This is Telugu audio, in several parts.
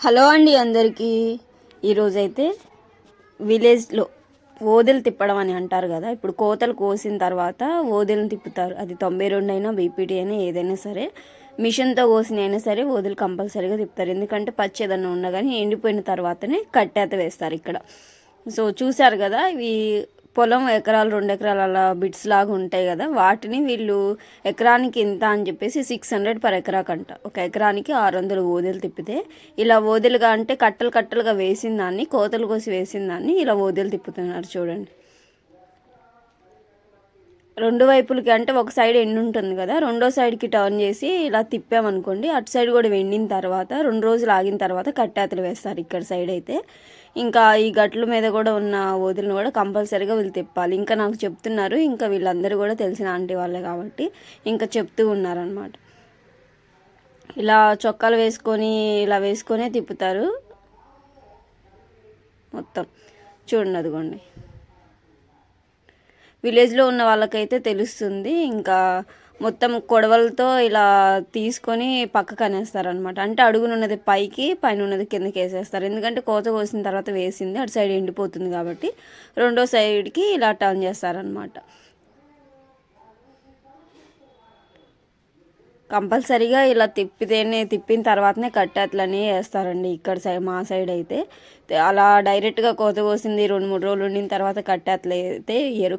హలో అండి అందరికీ. ఈరోజైతే విలేజ్లో ఓదెలు తిప్పడం అని అంటారు కదా ఇప్పుడు కోతలు కోసిన తర్వాత ఓదెలను తిప్పుతారు. అది తొంభై రెండు అయినా బీపీటీ అయినా ఏదైనా సరే మిషన్తో కోసిన అయినా సరే ఓదెలు కంపల్సరీగా తిప్పుతారు. ఎందుకంటే పచ్చి ఏదన్నా ఉన్నా కానీ ఎండిపోయిన తర్వాతనే కట్టేత వేస్తారు ఇక్కడ. సో చూసారు కదా ఇవి పొలం ఎకరాలు రెండు ఎకరాలు అలా బిట్స్ లాగా ఉంటాయి కదా వాటిని వీళ్ళు ఎకరానికి ఇంత అని చెప్పేసి సిక్స్ హండ్రెడ్ పర్ ఎకరాకంట. ఒక ఎకరానికి ఆరు వందలు ఓదెలు తిప్పితే ఇలా ఓదెలుగా అంటే కట్టలు కట్టలుగా వేసిన దాన్ని కోతలు కోసి వేసిన దాన్ని ఇలా ఓదెలు తిప్పుతున్నారు చూడండి. రెండు వైపులకి అంటే ఒక సైడ్ ఎండు ఉంటుంది కదా రెండో సైడ్కి టర్న్ చేసి ఇలా తిప్పామనుకోండి అటు సైడ్ కూడా వెండిన తర్వాత రెండు రోజులు ఆగిన తర్వాత కట్టేతలు వేస్తారు ఇక్కడ సైడ్ అయితే. ఇంకా ఈ గట్ల మీద కూడా ఉన్న వదిలిని కూడా కంపల్సరీగా వీళ్ళు తిప్పాలి. ఇంకా నాకు చెప్తున్నారు ఇంకా వీళ్ళందరూ కూడా తెలిసిన ఆంటీ వాళ్ళే కాబట్టి ఇంకా చెప్తూ ఉన్నారనమాట ఇలా చొక్కాలు వేసుకొని ఇలా వేసుకొనే తిప్పుతారు. మొత్తం చూడండి అదిగోండి. విలేజ్లో ఉన్న వాళ్ళకైతే తెలుస్తుంది. ఇంకా మొత్తం కొడవలతో ఇలా తీసుకొని పక్కకు అనేస్తారనమాట అంటే అడుగునున్నది పైకి పైన ఉన్నది కిందకి వేసేస్తారు. ఎందుకంటే కోత కోసిన తర్వాత వేసింది అటు సైడ్ ఎండిపోతుంది కాబట్టి రెండో సైడ్కి ఇలా టర్న్ చేస్తారనమాట కంపల్సరీగా ఇలా తిప్పితేనే తిప్పిన తర్వాతనే కట్టేట్లని వేస్తారండి ఇక్కడ సైడ్ మా సైడ్ అయితే. అలా డైరెక్ట్గా కోత కోసింది రెండు మూడు రోజులు ఉండిన తర్వాత కట్టేతలు అయితే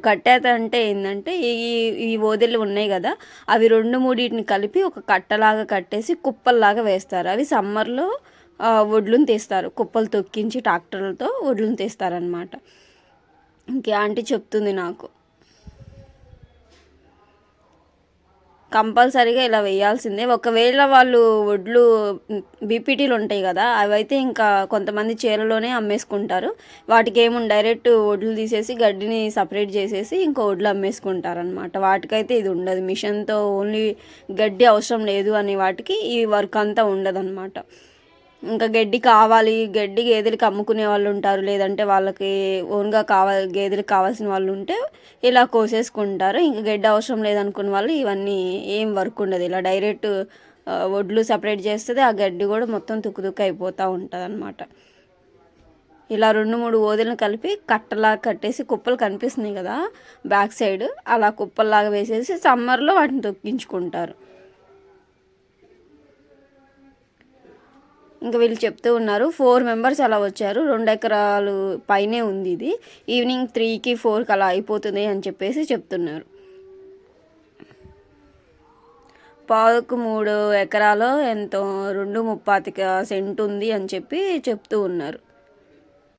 కట్టేత అంటే ఏంటంటే ఈ ఈ ఓదెలు ఉన్నాయి కదా అవి రెండు మూడింటిని కలిపి ఒక కట్టలాగా కట్టేసి కుప్పల్లాగా వేస్తారు. అవి సమ్మర్లో వడ్లను తీస్తారు. కుప్పలు తొక్కించి ట్రాక్టర్లతో వడ్లను తీస్తారనమాట ఇంకే ఆంటీ చెప్తుంది నాకు. కంపల్సరీగా ఇలా వేయాల్సిందే. ఒకవేళ వాళ్ళు వడ్లు బీపీటీలు ఉంటాయి కదా అవైతే ఇంకా కొంతమంది చీరలోనే అమ్మేసుకుంటారు. వాటికి ఏముంది డైరెక్ట్ వడ్లు తీసేసి గడ్డిని సపరేట్ చేసేసి ఇంకో వడ్లు అమ్మేసుకుంటారు అనమాట వాటికైతే ఇది ఉండదు. మిషన్తో ఓన్లీ గడ్డి అవసరం లేదు అని వాటికి ఈ వర్క్ అంతా ఉండదు అనమాట ఇంకా గడ్డి కావాలి గడ్డి గేదెలకి అమ్ముకునే వాళ్ళు ఉంటారు. లేదంటే వాళ్ళకి ఓన్గా కావాలి గేదెలకు కావాల్సిన వాళ్ళు ఉంటే ఇలా కోసేసుకుంటారు. ఇంకా గడ్డి అవసరం లేదనుకున్న వాళ్ళు ఇవన్నీ ఏం వర్క్ ఉండదు. ఇలా డైరెక్ట్ వడ్లు సపరేట్ చేస్తుంది. ఆ గడ్డి కూడా మొత్తం తుక్కు తుక్కు అయిపోతూ ఉంటుంది అనమాట ఇలా రెండు మూడు ఓదెలను కలిపి కట్టలా కట్టేసి కుప్పలు కనిపిస్తున్నాయి కదా బ్యాక్ సైడ్. అలా కుప్పల్లాగా వేసేసి సమ్మర్లో వాటిని తొక్కించుకుంటారు. ఇంకా వీళ్ళు చెప్తూ ఉన్నారు. ఫోర్ మెంబర్స్ అలా వచ్చారు. రెండు ఎకరాలు పైనే ఉంది ఇది. ఈవినింగ్ త్రీకి ఫోర్కి అలా అయిపోతుంది అని చెప్పేసి చెప్తున్నారు. పావుకు మూడు ఎకరాలు ఎంతో రెండు ముప్పాతిక సెంట్ ఉంది అని చెప్పి చెప్తూ ఉన్నారు.